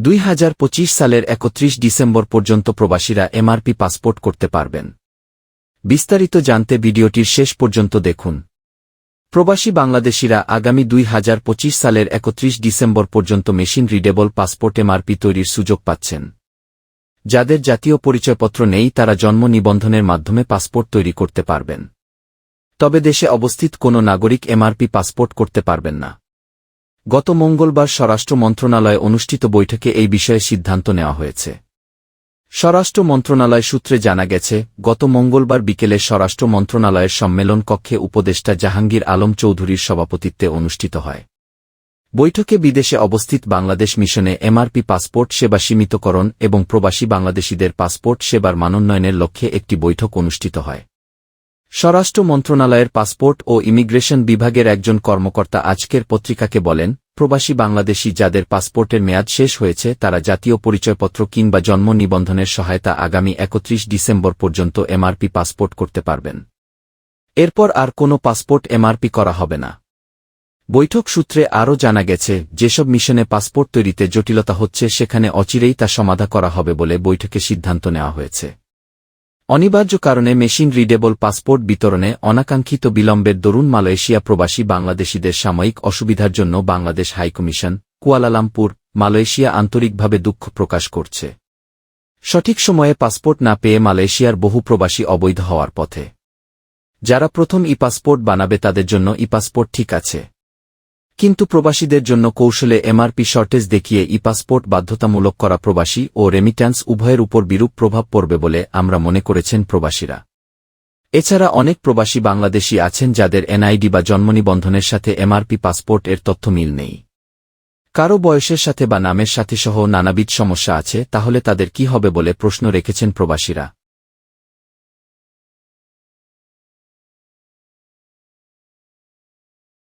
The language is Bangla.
দুই হাজার পঁচিশ সালের একত্রিশ ডিসেম্বর পর্যন্ত প্রবাসীরা এমআরপি পাসপোর্ট করতে পারবেন। বিস্তারিত জানতে ভিডিওটির শেষ পর্যন্ত দেখুন। প্রবাসী বাংলাদেশিরা আগামী দুই হাজার পঁচিশ সালের একত্রিশ ডিসেম্বর পর্যন্ত মেশিন রিডেবল পাসপোর্ট এমআরপি তৈরির সুযোগ পাচ্ছেন। যাদের জাতীয় পরিচয়পত্র নেই, তারা জন্ম নিবন্ধনের মাধ্যমে পাসপোর্ট তৈরি করতে পারবেন। তবে দেশে অবস্থিত কোনো নাগরিক এমআরপি পাসপোর্ট করতে পারবেন না। গত মঙ্গলবার স্বরাষ্ট্র মন্ত্রণালয়ে অনুষ্ঠিত বৈঠকে এই বিষয়ে সিদ্ধান্ত নেওয়া হয়েছে। স্বরাষ্ট্র মন্ত্রণালয় সূত্রে জানা গেছে, গত মঙ্গলবার বিকেলে স্বরাষ্ট্র মন্ত্রণালয়ের সম্মেলন কক্ষে উপদেষ্টা জাহাঙ্গীর আলম চৌধুরীর সভাপতিত্বে অনুষ্ঠিত হয়। বৈঠকে বিদেশে অবস্থিত বাংলাদেশ মিশনে এমআরপি পাসপোর্ট সেবা সীমিতকরণ এবং প্রবাসী বাংলাদেশিদের পাসপোর্ট সেবার মানোন্নয়নের লক্ষ্যে একটি বৈঠক অনুষ্ঠিত হয়। স্বরাষ্ট্র মন্ত্রণালয়ের পাসপোর্ট ও ইমিগ্রেশন বিভাগের একজন কর্মকর্তা আজকের পত্রিকাকে বলেন, প্রবাসী বাংলাদেশি যাদের পাসপোর্টের মেয়াদ শেষ হয়েছে, তারা জাতীয় পরিচয়পত্র কিংবা জন্ম নিবন্ধনের সহায়তা আগামী একত্রিশ ডিসেম্বর পর্যন্ত এমআরপি পাসপোর্ট করতে পারবেন। এরপর আর কোনো পাসপোর্ট এমআরপি করা হবে না। বৈঠক সূত্রে আরও জানা গেছে, যেসব মিশনে পাসপোর্ট তৈরিতে জটিলতা হচ্ছে, সেখানে অচিরেই তা সমাধা করা হবে বলে বৈঠকে সিদ্ধান্ত নেওয়া হয়েছে। অনিবার্য কারণে মেশিন রিডেবল পাসপোর্ট বিতরণে অনাকাঙ্ক্ষিত বিলম্বের দরুন মালয়েশিয়া প্রবাসী বাংলাদেশিদের সাময়িক অসুবিধার জন্য বাংলাদেশ হাইকমিশন কুয়ালালামপুর, মালয়েশিয়া আন্তরিকভাবে দুঃখ প্রকাশ করছে। সঠিক সময়ে পাসপোর্ট না পেয়ে মালয়েশিয়ার বহু প্রবাসী অবৈধ হওয়ার পথে। যারা প্রথম ই পাসপোর্ট বানাবে তাদের জন্য ই পাসপোর্ট ঠিক আছে। কিন্তু প্রবাসীদের জন্য কৌশলে এমআরপি শর্টেজ দেখিয়ে ই পাসপোর্ট বাধ্যতামূলক করা প্রবাসী ও রেমিট্যান্স উভয়ের উপর বিরূপ প্রভাব পড়বে বলে আমরা মনে করেছেন প্রবাসীরা। এছাড়া অনেক প্রবাসী বাংলাদেশী আছেন যাদের এনআইডি বা জন্মনিবন্ধনের সাথে এমআরপি পাসপোর্ট এর তথ্য মিল নেই। কারও বয়সের সাথে বা নামের সাথে সহ নানাবিধ সমস্যা আছে, তাহলে তাদের কি হবে বলে প্রশ্ন রেখেছেন প্রবাসীরা।